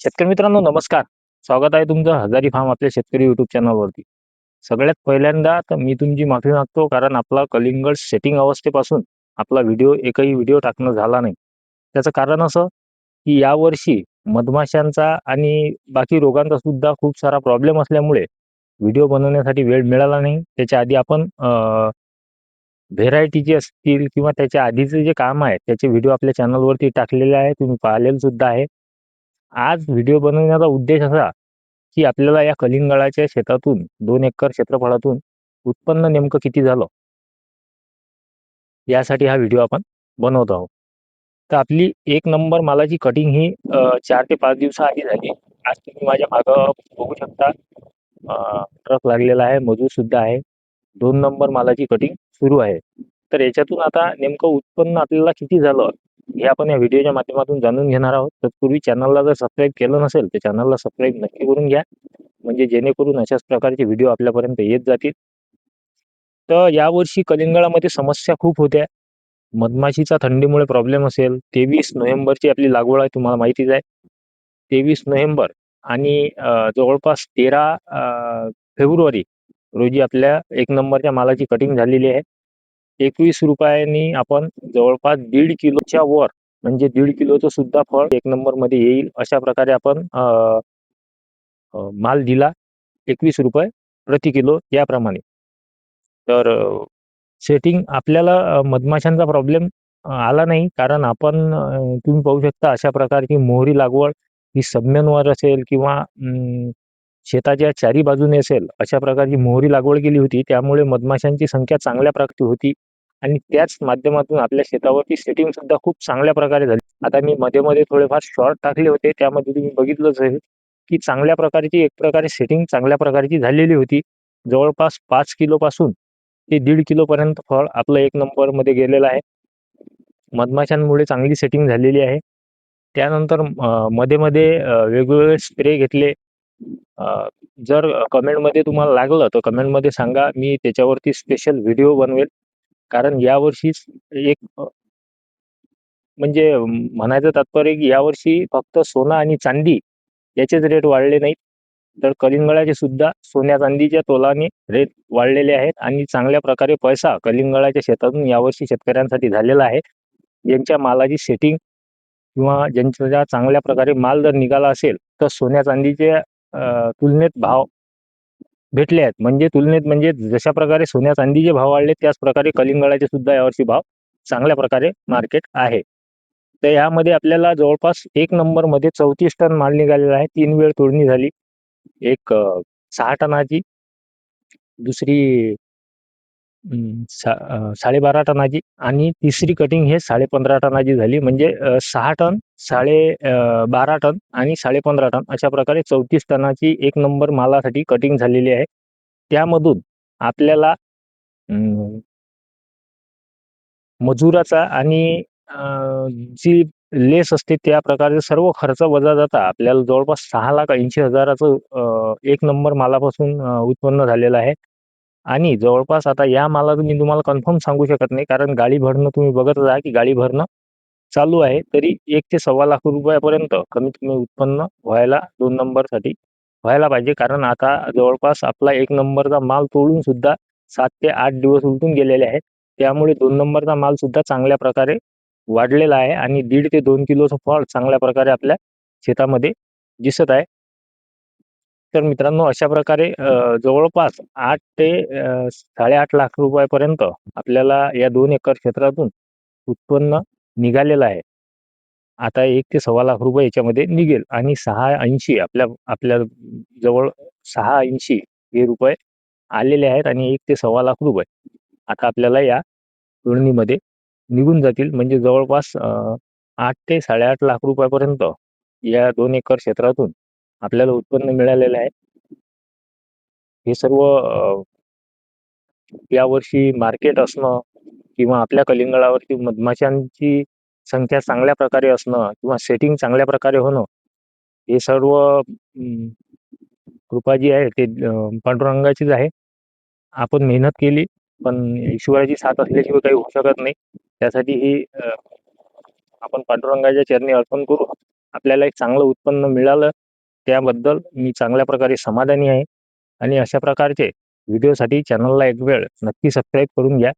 शेतकरी मित्रांनो नमस्कार. स्वागत आहे तुमचं हजारी फार्म आपल्या शेतकरी युट्यूब चॅनलवरती सगळ्यात पहिल्यांदा तर मी तुमची माफी मागतो कारण आपला कलिंगड सेटिंग अवस्थेपासून आपला व्हिडिओ एकही व्हिडिओ टाकणं झाला नाही. त्याचं कारण असं की यावर्षी मधमाशांचा आणि बाकी रोगांचा सुद्धा खूप सारा प्रॉब्लेम असल्यामुळे व्हिडिओ बनवण्यासाठी वेळ मिळाला नाही. त्याच्या आधी आपण व्हेरायटीचे असतील किंवा त्याच्या आधीचे जे काम आहे त्याचे व्हिडिओ आपल्या चॅनलवरती टाकलेले आहे तुम्ही पाहिलेलं सुद्धा आहे. आज व्हिडिओ बनवण्याचा उद्देश असा की आपल्याला या कलिंगडाच्या शेतातून दोन एकर क्षेत्रफळातून उत्पन्न नेमकं किती झालं? यासाठी हा व्हिडिओ आपण बनवत आहोत. तर आपली एक नंबर मालाची कटिंग ही चार ते पाच दिवसाआधी झाली. आज तुम्ही माझ्या मागं बघू शकता. ट्रक लागलेला आहे मजूर सुद्धा आहे. दोन नंबर मालाची कटिंग सुरू आहे. तर याच्यातून आता नेमकं उत्पन्न आपल्याला किती झालं? हे आपण या व्हिडिओच्या माध्यमातून जाणून घेणार आहोत. तत्पूर्वी चॅनलला जर सबस्क्राईब केलं नसेल तर चॅनलला सबस्क्राईब नक्की करून घ्या. म्हणजे जेणेकरून अशाच प्रकारचे व्हिडिओ आपल्यापर्यंत येत जातील. तर यावर्षी कलिंगडामध्ये समस्या खूप होत्या. मधमाशीचा थंडीमुळे प्रॉब्लेम असेल. तेवीस नोव्हेंबरची आपली लागवड आहे तुम्हाला माहितीच आहे. तेवीस नोव्हेंबर आणि जवळपास तेरा फेब्रुवारी रोजी आपल्या एक नंबरच्या मालाची कटिंग झालेली आहे. एकवीस रुपयांनी आपण जवळपास दीड किलोच्या वर म्हणजे दीड किलोचं सुद्धा फळ एक नंबरमध्ये येईल अशा प्रकारे आपण माल दिला एकवीस रुपये प्रति किलो याप्रमाणे. तर सेटिंग आपल्याला मधमाशांचा प्रॉब्लेम आला नाही कारण आपण तुम्ही पाहू शकता अशा प्रकारची मोहरी लागवड ही सभ्यांवर असेल किंवा शेताच्या चारी बाजूने असेल अशा प्रकारची मोहरी लागवड केली होती त्यामुळे मधमाशांची संख्या चांगल्या प्रकारची होती. आणि त्याच माध्यमातून आपल्या शेतावरती सेटिंग सुद्धा खूप चांगल्या प्रकारे झाली. आता मी मध्ये मध्ये थोडेफार शॉर्ट टाकले होते. त्यामध्ये तुम्ही बघितलंच आहे की चांगल्या प्रकारची एक प्रकारे सेटिंग चांगल्या प्रकारची झालेली होती. जवळपास पाच किलो पासून ते दीड किलो पर्यंत फळ आपलं एक नंबरमध्ये गेलेलं आहे. मधमाशांमुळे चांगली सेटिंग झालेली आहे. त्यानंतरमध्ये मध्ये वेगवेगळे स्प्रे घेतले. जर कमेंटमध्ये तुम्हाला लागलं तर कमेंटमध्ये सांगा. मी त्याच्यावरती स्पेशल व्हिडिओ बनवेल. कारण यावर्षीच एक म्हणजे म्हणायचं तात्पर्य की यावर्षी फक्त सोनं आणि चांदी याचेच रेट वाढले नाहीत. तर कलिंगळाचे सुद्धा सोन्या चांदीच्या तोलाने रेट वाढलेले आहेत आणि चांगल्या प्रकारे पैसा कलिंगडाच्या शेतातून यावर्षी शेतकऱ्यांसाठी झालेला आहे. यांच्या मालाची सेटिंग किंवा ज्यांच्या चांगल्या प्रकारे माल जर निघाला असेल तर सोन्या चांदीच्या तुलनेत भाव भेटले आहेत. म्हणजे तुलनेत म्हणजे जशा प्रकारे सोन्या चांदीचे भाव वाढले त्याच प्रकारे कलिंगडाचे सुद्धा यावर्षी भाव चांगल्या प्रकारे मार्केट आहे. तर यामध्ये आपल्याला जवळपास एक नंबरमध्ये चौतीस टन माल निघालेला आहे. तीन वेळ तोडणी झाली. एक सहा टनाची. दुसरी सा अ, साडेबारा टनाची आणि तिसरी कटिंग हे साडेपंधरा टनाची झाली. म्हणजे अ, सहा टन साडे अ, बारा टन आणि साडेपंधरा टन अशा प्रकारे चौतीस टनाची एक नंबर मालासाठी कटिंग झालेली आहे. त्यामधून आपल्याला अं, मजुराचा आणि अ, जी लेस असते त्या प्रकारे सर्व खर्च वजा जाता आपल्याला जवळपास सहा लाख ऐंशी हजाराचं अ, एक नंबर मालापासून अ, उत्पन्न झालेलं आहे. आणि जवळपास आता या मालाचं मी तुम्हाला कन्फर्म सांगू शकत नाही कारण गाडी भरणं तुम्ही बघत आहे की गाडी भरणं चालू आहे. तरी एक ते सव्वा लाख रुपयापर्यंत कमीत कमी उत्पन्न व्हायला दोन नंबरसाठी व्हायला पाहिजे. कारण आता जवळपास आपला एक नंबरचा माल तोडून सुद्धा सात ते आठ दिवस उलटून गेलेले आहेत. त्यामुळे दोन नंबरचा माल सुद्धा चांगल्या प्रकारे वाढलेला आहे आणि दीड ते दोन किलोचं फळ चांगल्या प्रकारे आपल्या शेतामध्ये दिसत आहे. तर मित्रांनो अशा प्रकारे जवळपास आठ ते साडेआठ लाख रुपयापर्यंत आपल्याला या दोन एकर क्षेत्रातून उत्पन्न निघालेलं आहे. आता एक ते सव्वा लाख रुपये याच्यामध्ये निघेल आणि सहा ऐंशी आपल्या आपल्या जवळ सहा ऐंशी हे रुपये आलेले आहेत आणि एक ते सव्वा लाख रुपये आता आपल्याला या तोडणीमध्ये निघून जातील. म्हणजे जवळपास आठ ते साडेआठ लाख रुपयापर्यंत या दोन एकर क्षेत्रातून आपल्याला उत्पन्न मिळालेलं आहे. हे सर्व अ, यावर्षी मार्केट असणं किंवा आपल्या कलिंगडावरती मधमाशांची संख्या चांगल्या प्रकारे असणं किंवा सेटिंग चांगल्या प्रकारे होणं हे सर्व अं, कृपा जी आहे ते अ, पांडुरंगाचीच आहे. आपण मेहनत केली पण ईश्वराची साथ असल्याशिवाय काही होऊ शकत नाही. त्यासाठी ही अ, आपण पांडुरंगाच्या चरणी अर्पण करू आपल्याला एक चांगलं उत्पन्न मिळालं. त्याबद्दल मी चांगल्या प्रकारे समाधानी आहे. आणि अशा प्रकारचे व्हिडिओसाठी चॅनलला एक वेळ नक्की सबस्क्राईब करून घ्या.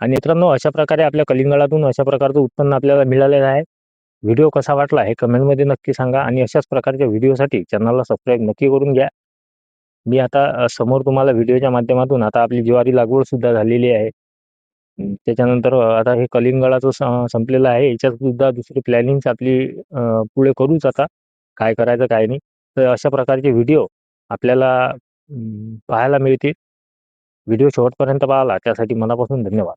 आणि मित्रांनो अशा प्रकारे आपल्या कलिंगळातून अशा प्रकारचं उत्पन्न आपल्याला मिळालेलं आहे. व्हिडिओ कसा वाटला हे कमेंटमध्ये नक्की सांगा आणि अशाच प्रकारच्या व्हिडिओसाठी चॅनलला सबस्क्राईब नक्की करून घ्या. मी आता समोर तुम्हाला व्हिडिओच्या माध्यमातून आता आपली ज्वारी लागवड सुद्धा झालेली आहे. त्याच्यानंतर आता हे कलिंगडाचं संपलेलं आहे. याच्यात सुद्धा दुसरी प्लॅनिंग आपली पुढे करूच आता. काय करायचं काय नाही. तर अशा प्रकारचे व्हिडिओ आपल्याला पाहायला मिळतील. व्हिडिओ शेवटपर्यंत पाहिला त्यासाठी मनापासून धन्यवाद.